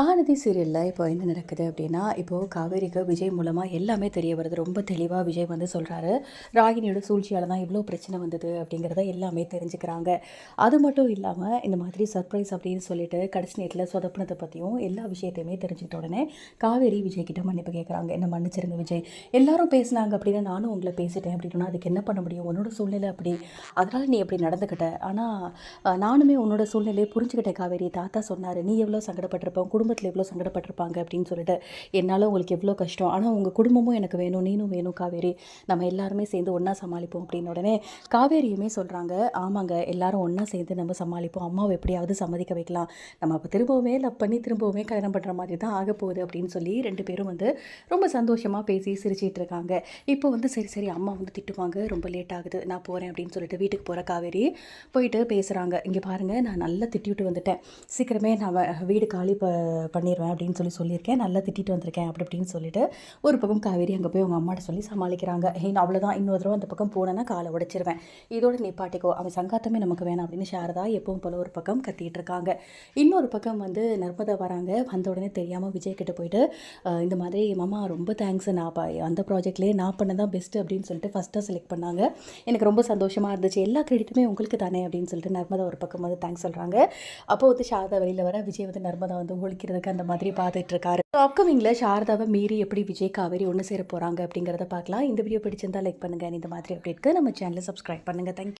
மகாநதி சீரியலில் இப்போ என்ன நடக்குது அப்படின்னா இப்போது காவேரிக்கு விஜய் மூலமாக எல்லாமே தெரிய வருது. ரொம்ப தெளிவாக விஜய் வந்து சொல்கிறாரு ராகினியோட சூழ்ச்சியால் தான் இவ்வளோ பிரச்சனை வந்தது அப்படிங்கிறத எல்லாமே தெரிஞ்சுக்கிறாங்க. அது மட்டும் இல்லாமல் இந்த மாதிரி சர்ப்ரைஸ் அப்படின்னு சொல்லிட்டு கடைசி நேரத்தில் சொதப்பினத்தை பற்றியும் எல்லா விஷயத்தையுமே தெரிஞ்சுக்கிட்ட உடனே காவேரி விஜய் கிட்ட மன்னிப்பு கேட்குறாங்க என்ன மன்னிச்சிருங்க விஜய் எல்லாரும் பேசினாங்க அப்படின்னா நானும் உங்களை பேசிட்டேன் அப்படின்னா அதுக்கு என்ன பண்ண முடியும்? உன்னோட சூழ்நிலை அப்படி. அதனால் நீ அப்படி நடந்துக்கிட்ட. ஆனால் நானுமே உன்னோட சூழ்நிலையை புரிஞ்சுக்கிட்டேன் காவேரி. தாத்தா சொன்னார் நீ எவ்வளோ சங்கடப்பட்டிருப்போம் குடும்ப குடும்பத்தில் எவ்வளோ சங்கடப்பட்டிருப்பாங்க அப்படின்னு சொல்லிட்டு என்னால் உங்களுக்கு எவ்வளோ கஷ்டம்? ஆனால் உங்கள் குடும்பமும் எனக்கு வேணும் நீனும் வேணும் காவேரி. நம்ம எல்லாருமே சேர்ந்து ஒன்றா சமாளிப்போம் அப்படின்னு உடனே காவேரியுமே சொல்கிறாங்க ஆமாங்க எல்லாரும் ஒன்றா சேர்ந்து நம்ம சமாளிப்போம். அம்மாவை எப்படியாவது சம்மதிக்க வைக்கலாம். நம்ம அப்போ திரும்பவுமே லவ் பண்ணி திரும்பவுமே கல்யாணம் பண்ணுற மாதிரி தான் ஆக போகுது அப்படின்னு சொல்லி ரெண்டு பேரும் வந்து ரொம்ப சந்தோஷமாக பேசி சிரிச்சிட்டு இருக்காங்க. இப்போ வந்து சரி சரி அம்மா வந்து திட்டுவாங்க. ரொம்ப லேட் ஆகுது. நான் போகிறேன் அப்படின்னு சொல்லிட்டு வீட்டுக்கு போகிற காவேரி போயிட்டு பேசுகிறாங்க இங்கே பாருங்கள் நான் நல்லா திட்டிவிட்டு வந்துட்டேன். சீக்கிரமே நான் வீடு காலி இப்போ பண்ணிடுவேன் அப்படின்னு சொல்லி சொல்லியிருக்கேன். நல்லா திட்டிட்டு வந்திருக்கேன் அப்படி அப்படின்னு சொல்லிட்டு ஒரு பக்கம் காவேரி அங்கே போய் அவங்க அம்மாட்ட சொல்லி சமாளிக்கிறாங்க. ஏன் அவ்வளோதான் இன்னொரு தடவை அந்த பக்கம் போனேன்னா காலை உடைச்சிருவேன். இதோட நிப்பாட்டிக்கோ. அவன் சங்காத்தமே நமக்கு வேணாம் அப்படின்னு சாரதா எப்பவும் போல ஒரு பக்கம் கத்திட்டு இருக்காங்க. இன்னொரு பக்கம் வந்து நர்மதா வராங்க. வந்த உடனே தெரியாமல் விஜய் கிட்ட போயிட்டு இந்த மாதிரி மாமா ரொம்ப தேங்க்ஸ் நான் அந்த ப்ராஜெக்ட்லேயே நான் பண்ண தான் பெஸ்ட்டு அப்படின்னு சொல்லிட்டு ஃபஸ்ட்டாக செலக்ட் பண்ணாங்க. எனக்கு ரொம்ப சந்தோஷமாக இருந்துச்சு. எல்லா கிரெடிட்டுமே உங்களுக்கு தானே அப்படின்னு சொல்லிட்டு நர்மதா ஒரு பக்கம் வந்து தேங்க்ஸ் சொல்கிறாங்க அப்போ வந்து சாரதா வெளியில் வர விஜய் வந்து நர்மதா வந்து வைக்கிறதுக்கு அந்த மாதிரி பார்த்துட்டு இருக்காரு அப்கமிங்கில் சாரதாவை மீறி எப்படி விஜய் காவேரி ஒன்று சேர போகிறாங்க அப்படிங்கிறத பார்க்கலாம். இந்த வீடியோ பிடிச்சிருந்தா லைக் பண்ணுங்கள் இந்த மாதிரி அப்டேட்க்கு நம்ம சேனலை சப்ஸ்கிரைப் பண்ணுங்கள் தேங்க்யூ